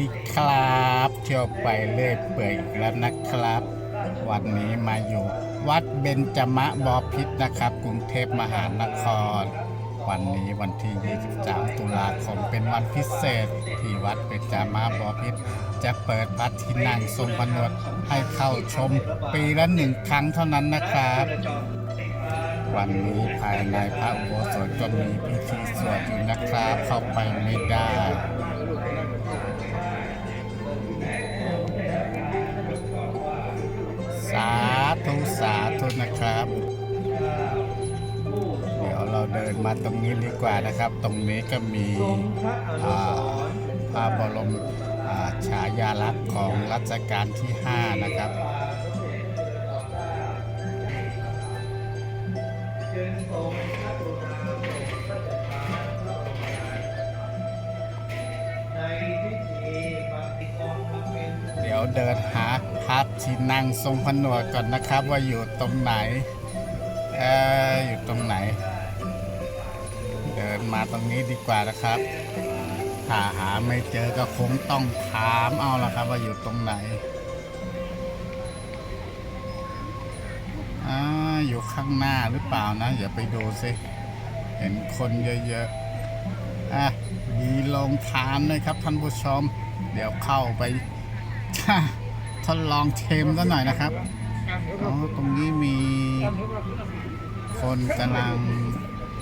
ดีครับเที่ยวไปเรื่อยเปื่อยอีกแล้วนะครับ วันนี้มาอยู่ วัดเบญจมะบพิษนะครับ กรุงเทพมหานคร วันนี้วันที่ 23 ตุลาคมเป็นวันพิเศษ ที่วัดเบญจมะบพิษจะเปิดพระที่นั่งทรงผนวดให้เข้าชมปีละหนึ่งครั้งเท่านั้นนะครับวันนี้ภายในพระอุโบสถก็มีพิธีสวดอยู่นะครับเข้าไปไม่ได้ สาธุสาธุนะครับ เดี๋ยวเราเดินมาตรงนี้ดีกว่านะครับ ตรงนี้ก็มีอ่าพระบรมฉายาลักษณ์ของรัชกาลที่ 5 นะครับเดี๋ยวเดินหา พักที่นั่งทรงผนวดก่อนนะครับว่าอยู่ตรงไหนเอออยู่ตรงไหน เดินมาตรงนี้ดีกว่านะครับ ถ้าหาไม่เจอก็คงต้องถามเอาละครับ ว่าอยู่ตรงไหนออยู่ข้างหน้าหรือเปล่านะ อย่าไปดูสิเห็นคนเยอะๆอะมีโรงทานเลยครับท่านผู้ชม เดี๋ยวเข้าไป ทดลองเทมซะหน่อยนะครับอ๋อตรงนี้มีคนกำลัง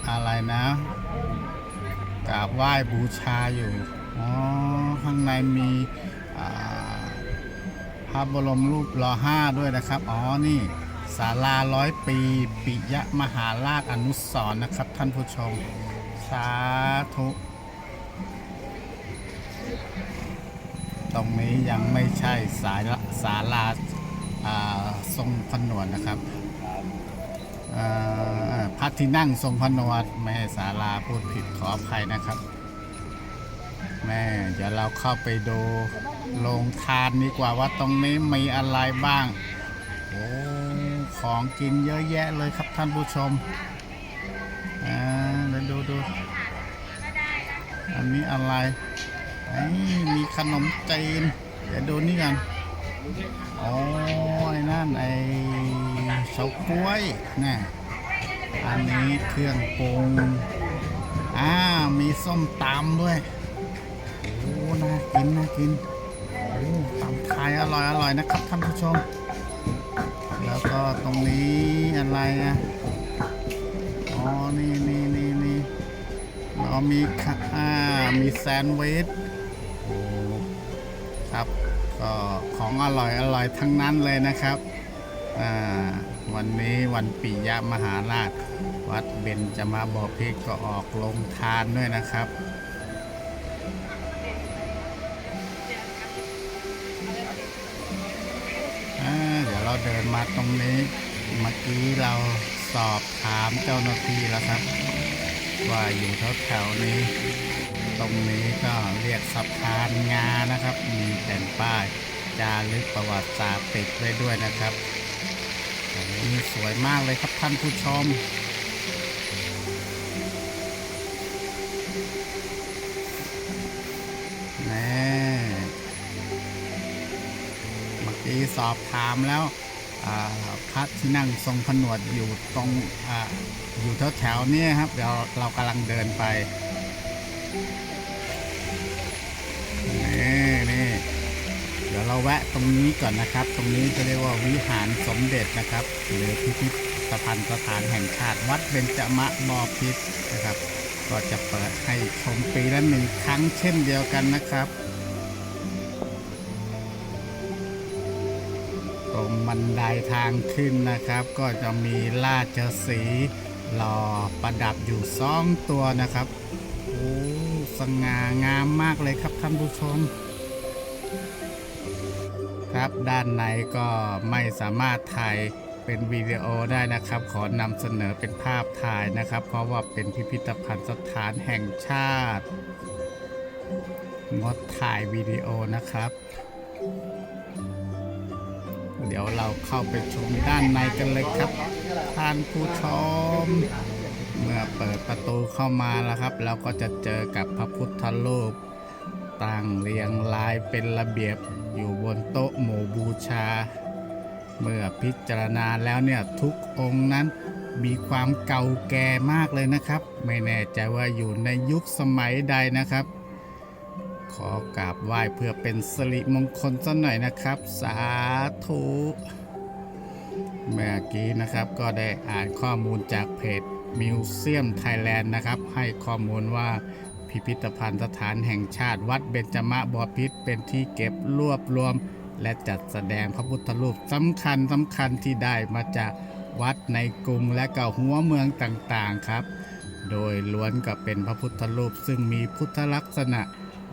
อะไรนะกราบไหว้บูชาอยู่ อ๋อ ข้างในมีอ่าพระบรมรูปรอห้าด้วยนะครับ อ๋อ นี่ศาลาร้อยปี ปิยมหาราชอนุสร์นะครับท่านผู้ชม สาธุ รงนี้ยังไม่ใช่สายละศาลาทรงผนวดนะครับพระที่นั่งทรงผนวดไม่ให้ศาลาพูดผิดขออภัยนะครับแม่เดี๋ยวเราเข้าไปดูโรงทานดีกว่าว่าตรงนี้มีอะไรบ้างโอ้ของกินเยอะแยะเลยครับท่านผู้ชมอ่าเดี๋ยวดูดูอันนี้อะไร มีขนมจีนเดี๋ยวดูนี่กันโอ้นั่นไอ้เฉาก๊วยนี่อันนี้เครื่องปรุงอ่ามีส้มตำด้วยโอ้น่ากินน่ากินโอ้ตำไทยอร่อยอร่อยนะครับท่านผู้ชม แล้วก็ตรงนี้อะไรอะอ๋อนี่นี่นี่นี่เรามีค่ะอ่ามีแซนด์วิช ครับ ก็ของอร่อยอร่อยทั้งนั้นเลยนะครับวันนี้วันปิยมหาราช วัดเบญจมาบพิตรก็ออกลงทานด้วยนะครับเดี๋ยวเราเดินมาตรงนี้ เมื่อกี้เราสอบถามเจ้าหน้าที่แล้วครับ ว่าอยู่แถวๆนี้ ตรงนี้ก็เรียกสะพานงานะครับ มีแผ่นป้ายจารึกประวัติศาสตร์ติดไว้ด้วยนะครับนี่สวยมากเลยครับท่านผู้ชมแน่เมื่อกี้สอบถามแล้วพระที่นั่งทรงผนวดอยู่ตรงออยู่แถวแถวๆนี้ครับ เดี๋ยวเรากำลังเดินไป นี่นี่เดี๋ยวเราแวะตรงนี้ก่อนนะครับ ตรงนี้จะเรียกว่าวิหารสมเด็จนะครับ หรือพิพิธภัณฑ์สถานแห่งชาติวัดเบญจมะบอพิษนะครับ ก็จะเปิดให้ชมปีละหนึ่งครั้งเช่นเดียวกันนะครับตรงบันไดทางขึ้นนะครับ ก็จะมีราชสีหล่อประดับอยู่สองตัวนะครับ สง่างามมากเลยครับท่านผู้ชม ครับด้านในก็ไม่สามารถถ่ายเป็นวิดีโอได้นะครับ ขอนำเสนอเป็นภาพถ่ายนะครับ เพราะว่าเป็นพิพิธภัณฑ์สถานแห่งชาติ งดถ่ายวิดีโอนะครับ เดี๋ยวเราเข้าไปชมด้านในกันเลยครับท่านผู้ชม เมื่อเปิดประตูเข้ามาแล้วครับ เราก็จะเจอกับพระพุทธรูปตั้งเรียงรายเป็นระเบียบอยู่บนโต๊ะหมู่บูชา เมื่อพิจารณาแล้วเนี่ยทุกองค์นั้นมีความเก่าแก่มากเลยนะครับ ไม่แน่ใจว่าอยู่ในยุคสมัยใดนะครับ ขอกราบไหว้เพื่อเป็นสิริมงคลสักหน่อยนะครับ สาธุเมื่อกี้นะครับก็ได้อ่านข้อมูลจากเพจ มิวเซียมไทยแลนด์นะครับ ให้ข้อมูลว่าพิพิธภัณฑ์สถานแห่งชาติวัดเบญจมบพิตรเป็นที่เก็บรวบรวม และจัดแสดงพระพุทธรูปสำคัญสำคัญที่ได้มาจากวัดในกรุงและก็หัวเมืองต่างๆครับ โดยล้วนก็เป็นพระพุทธรูปซึ่งมีพุทธลักษณะ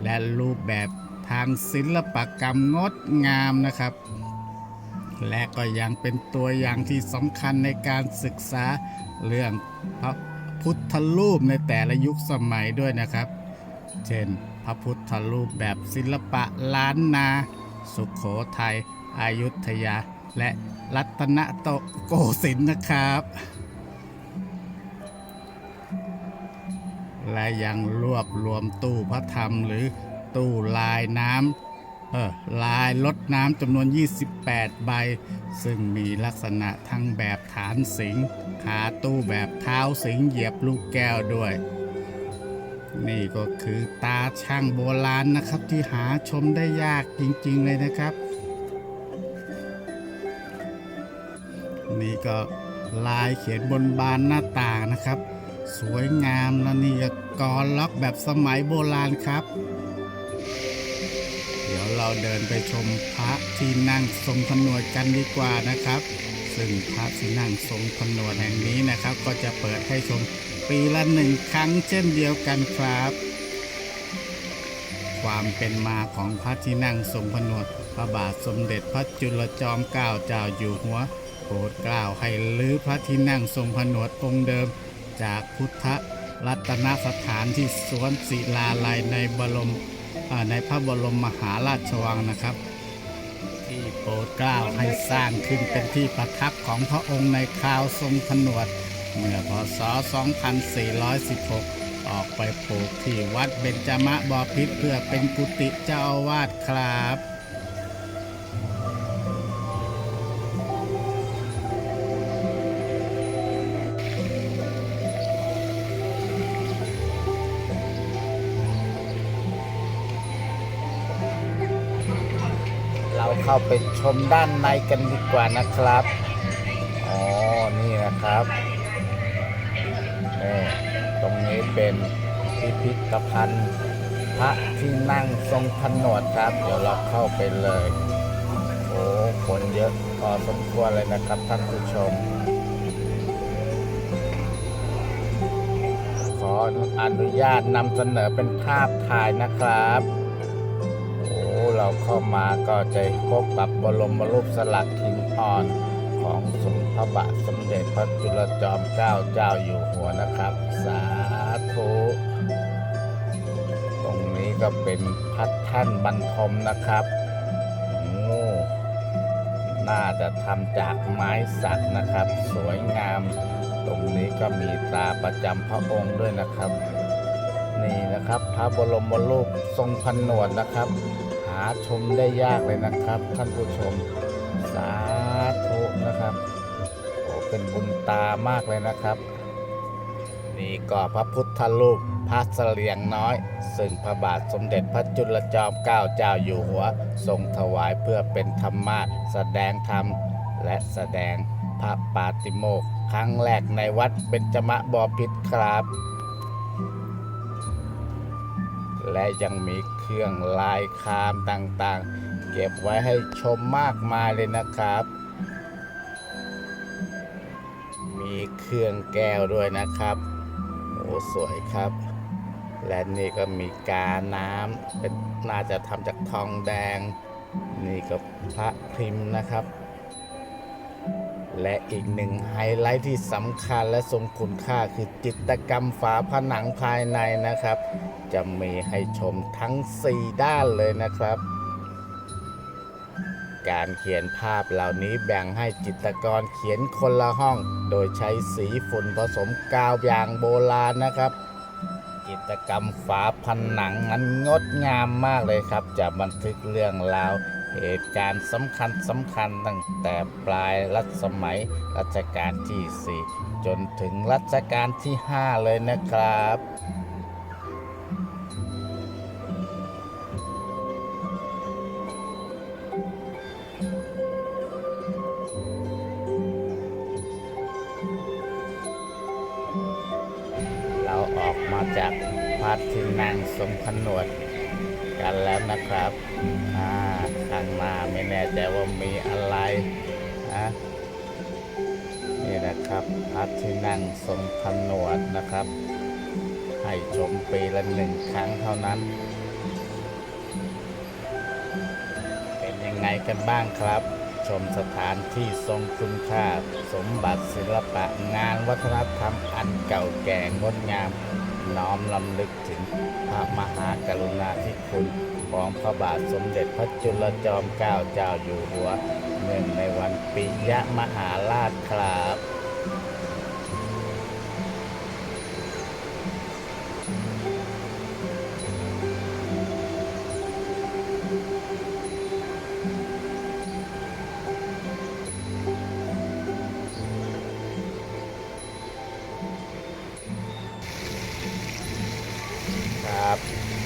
และรูปแบบทางศิลปกรรมงดงามนะครับ และก็ยังเป็นตัวอย่างที่สำคัญในการศึกษาเรื่องพระพุทธรูปในแต่ละยุคสมัยด้วยนะครับ เช่น พระพุทธรูปแบบศิลปะล้านนา สุขโขทัยอายุทยา และรัตนโตโกสินทร์นะครับ และยังรวบรวมตู้พระธรรมหรือตู้ลายน้ำ ลายลดน้ำจำนวน 28 ใบ ซึ่งมีลักษณะทั้งแบบฐานสิงขาตู้แบบเท้าสิงเหยียบลูกแก้วด้วย นี่ก็คือตาช่างโบราณนะครับที่หาชมได้ยากจริง ๆ เลยนะครับ นี่ก็ลายเขียนบนบานหน้าต่างนะครับ สวยงามแล้วนี่ก็กรล็อกแบบสมัยโบราณครับ เราเดินไปชมพระที่นั่งทรงผนวดกันดีกว่านะครับ ซึ่งพระที่นั่งทรงผนวดแห่งนี้นะครับ ก็จะเปิดให้ชมปีละหนึ่งครั้งเช่นเดียวกันครับ ความเป็นมาของพระที่นั่งทรงผนวดพระบาทสมเด็จพระจุลจอมเกล้าเจ้าอยู่หัวโปรดเกล้าให้ลื้อพระที่นั่งทรงผนวดองค์เดิม จากพุทธรัตนสถานที่สวนศิลาลัยในบรม ในพระบรมมหาราชวังนะครับ ที่โปรดเกล้าให้สร้างขึ้นเป็นที่ประทับของพระองค์ในคราวทรงผนวด เมื่อพศ 2416 ออกไปปลูกที่วัดเบญจมบพิษเพื่อเป็นกุฏิเจ้าอาวาสครับ เข้าไปชมด้านในกันดีกว่านะครับ อ๋อ นี่นะครับนี่ตรงนี้เป็นพิพิธภัณฑ์ พระที่นั่งทรงผนวดครับ เดี๋ยวเราเข้าไปเลย โอ้คนเยอะพอสมควรเลยนะครับท่านผู้ชม ขออนุญาตนำเสนอเป็นภาพถ่ายนะครับ เราเข้ามาก็จะพบกับบรมรูปสลักหินอ่อนของสมพระบาทสมเด็จพระจุลจอมเกล้าเจ้าอยู่หัวนะครับ สาธุ ตรงนี้ก็เป็นพัดท่านบรรทมนะครับโอ้น่าจะทำจากไม้สักนะครับ สวยงาม ตรงนี้ก็มีตาประจำพระองค์ด้วยนะครับ นี่นะครับพระบรมรูปทรงพันนวดนะครับ ชมได้ยากเลยนะครับ ท่านผู้ชม สาธุนะครับโอ้เป็นบุญตามากเลยนะครับ นี่ก็พระพุทธรูปพระเสลียงน้อย ซึ่งพระบาทสมเด็จพระจุลจอมเกล้าเจ้าอยู่หัว ทรงถวายเพื่อเป็นธรรมะแสดงธรรม และแสดงพระปาติโมกข์ครั้งแรกในวัดเบญจมบพิตรครับ และยังมี เครื่องลายคามต่างๆ เก็บไว้ให้ชมมากมายเลยนะครับ มีเครื่องแก้วด้วยนะครับโอ้สวยครับ และนี่ก็มีกาน้ำเป็นน่าจะทำจากทองแดง นี่ก็พระพิมพ์นะครับ และอีกหนึ่งไฮไลท์ที่สำคัญและทรงคุณค่าคือจิตกรรมฝาผนังภายในนะครับ จะมีให้ชมทั้ง 4 ด้านเลยนะครับ การเขียนภาพเหล่านี้แบ่งให้จิตรกรเขียนคนละห้อง โดยใช้สีฝุ่นผสมกาวอย่างโบราณนะครับจิตกรรมฝาผนังนั้นงดงามมากเลยครับ จะบันทึกเรื่องราว เหตุการณ์สำคัญสำคัญตั้งแต่ปลายรัชสมัยรัชกาลที่ 4 จนถึงรัชกาลที่ 5 เลยนะครับเราออกมาจากพระที่นั่งทรงผนวดกันแล้วนะครับ ข้างหน้าไม่แน่ใจว่ามีอะไรนะนี่นะครับพระที่นั่งทรงผนวดนะครับ ให้ชมปีละหนึ่งครั้งเท่านั้น เป็นยังไงกันบ้างครับ ชมสถานที่ทรงคุณค่า สมบัติศิลปะงานวัฒนธรรมอันเก่าแก่งดงาม น้อมลำลึกถึงพระมหากรุณาธิคุณ ของพระบาทสมเด็จพระจุลจอมเกล้าเจ้าอยู่หัวเนื่องในวันปิยมหาราชครับครับ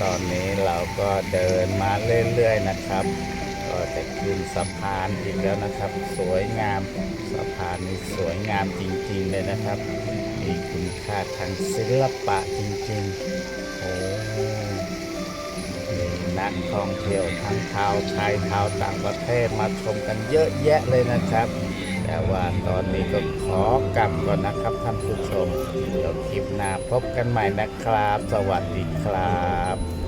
ตอนนี้เราก็เดินมาเรื่อยๆนะครับ ก็จะขึ้นสะพานอีกแล้วนะครับ สวยงามสะพานนี้สวยงามจริงๆเลยนะครับ มีคุณค่าทางศิลปะจริงๆโอ้มีนักท่องเที่ยวทั้งชาวไทยชาวต่างประเทศมาชมกันเยอะแยะเลยนะครับ แต่ว่าตอนนี้ก็ขอกลับก่อนนะครับท่านผู้ชม เดี๋ยวคลิปหน้าพบกันใหม่นะครับ สวัสดีครับ